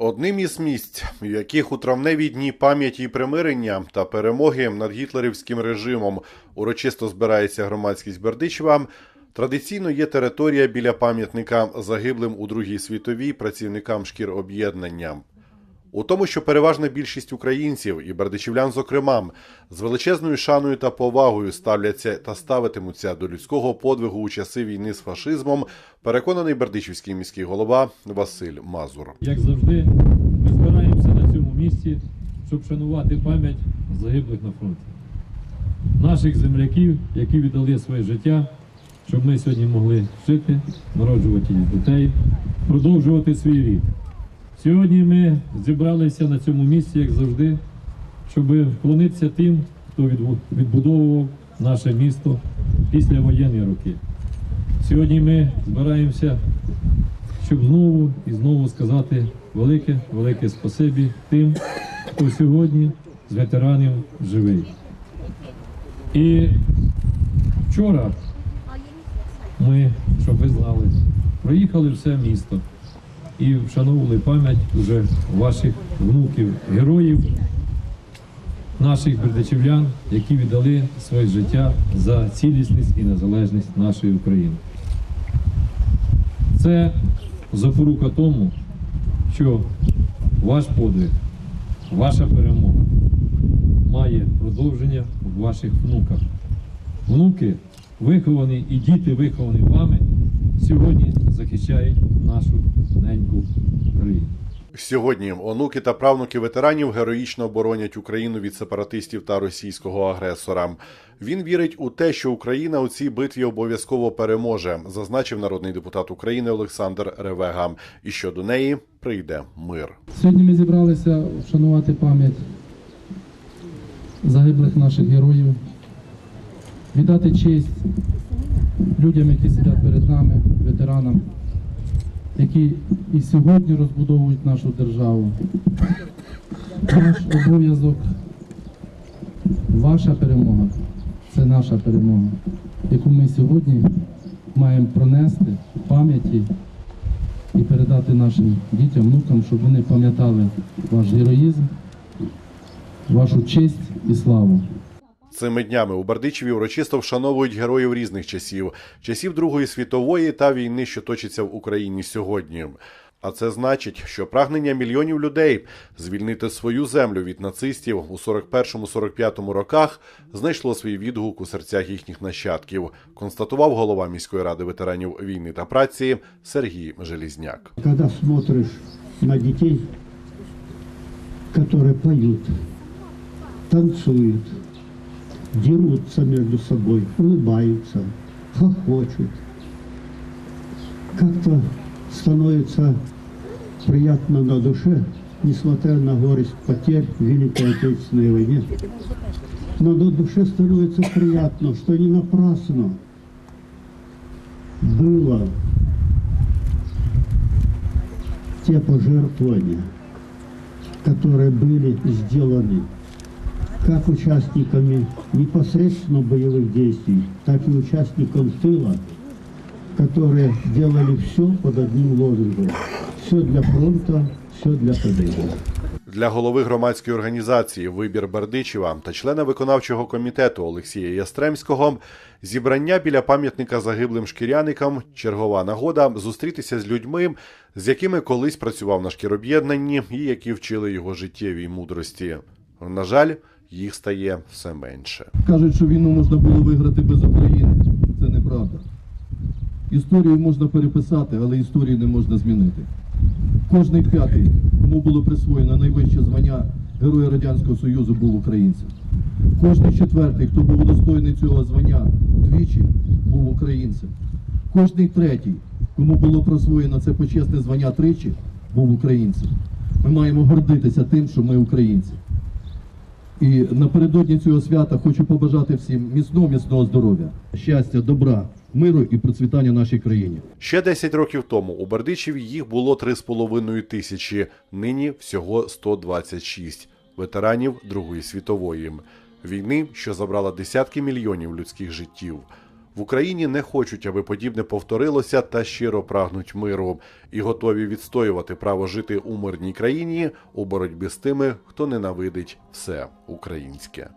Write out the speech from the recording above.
Одним із місць, в яких у травневі дні пам'яті примирення та перемоги над гітлерівським режимом урочисто збирається громадськість Бердичева, традиційно є територія біля пам'ятника загиблим у Другій світовій працівникам шкір об'єднання. У тому, що переважна більшість українців і бердичівлян, зокрема, з величезною шаною та повагою ставляться та ставитимуться до людського подвигу у часи війни з фашизмом, переконаний бердичівський міський голова Василь Мазур. Як завжди, ми збираємося на цьому місці, щоб шанувати пам'ять загиблих на фронті. Наших земляків, які віддали своє життя, щоб ми сьогодні могли жити, народжувати дітей, продовжувати свій рід. Сьогодні ми зібралися на цьому місці, як завжди, щоб вклонитися тим, хто відбу- відбудовував наше місто після воєнні роки. Сьогодні ми збираємося щоб знову і знову сказати велике, велике спасибі тим, хто сьогодні з ветеранів живий. І вчора ми, щоб ви знали, проїхали все місто і вшановували пам'ять вже ваших внуків, героїв, наших бердичівлян, які віддали своє життя за цілісність і незалежність нашої України. Це запорука тому, що ваш подвиг, ваша перемога має продовження в ваших внуках. Внуки виховані і діти виховані вами сьогодні захищають нашу неньку країну. Сьогодні онуки та правнуки ветеранів героїчно оборонять Україну від сепаратистів та російського агресора. Він вірить у те, що Україна у цій битві обов'язково переможе, зазначив народний депутат України Олександр Ревега, і що до неї прийде мир. Сьогодні ми зібралися вшанувати пам'ять загиблих наших героїв, віддати честь людям, які сидять перед нами, ветеранам, які і сьогодні розбудовують нашу державу. Наш обов'язок, ваша перемога це наша перемога, яку ми сьогодні маємо пронести в пам'яті і передати нашим дітям, внукам, щоб вони пам'ятали ваш героїзм, вашу честь і славу. Цими днями у Бердичеві урочисто вшановують героїв різних часів, часів Другої світової та війни, що точиться в Україні сьогодні. А це значить, що прагнення мільйонів людей звільнити свою землю від нацистів у 41-45 роках знайшло свій відгук у серцях їхніх нащадків, констатував голова міської ради ветеранів війни та праці Сергій Желізняк. Когда смотришь на детей, которые поют, танцуют, дерутся между собой, улыбаются, хохочут, как-то становится приятно на душе, несмотря на горесть потерь в Великой Отечественной войне. Но на душе становится приятно, что не напрасно было те пожертвования, которые были сделаны как участниками непосредственно боевых действий, так и участникам тыла, которые делали все под одним лозунгом. Все для фронта, все для победы. Для голови громадської організації Вибір Бердичева та члена виконавчого комітету Олексія Ястремського зібрання біля пам'ятника загиблим шкіряникам чергова нагода зустрітися з людьми, з якими колись працював на шкіроб'єднанні і які вчили його життєвій мудрості. На жаль, їх стає все менше. Кажуть, що війну можна було виграти без України. Це неправда. Історію можна переписати, але історію не можна змінити. Кожний п'ятий, кому було присвоєно найвище звання Героя Радянського Союзу, був українцем. Кожний четвертий, хто був удостоєний цього звання двічі, був українцем. Кожний третій, кому було присвоєно це почесне звання тричі, був українцем. Ми маємо гордитися тим, що ми українці. І напередодні цього свята хочу побажати всім міцного, міцного здоров'я, щастя, добра, миру і процвітання нашій країні. Ще 10 років тому у Бердичеві їх було 3,5 тисячі, нині всього 126 ветеранів Другої світової війни, що забрала десятки мільйонів людських життів. В Україні не хочуть, аби подібне повторилося, та щиро прагнуть миру і готові відстоювати право жити у мирній країні у боротьбі з тими, хто ненавидить все українське.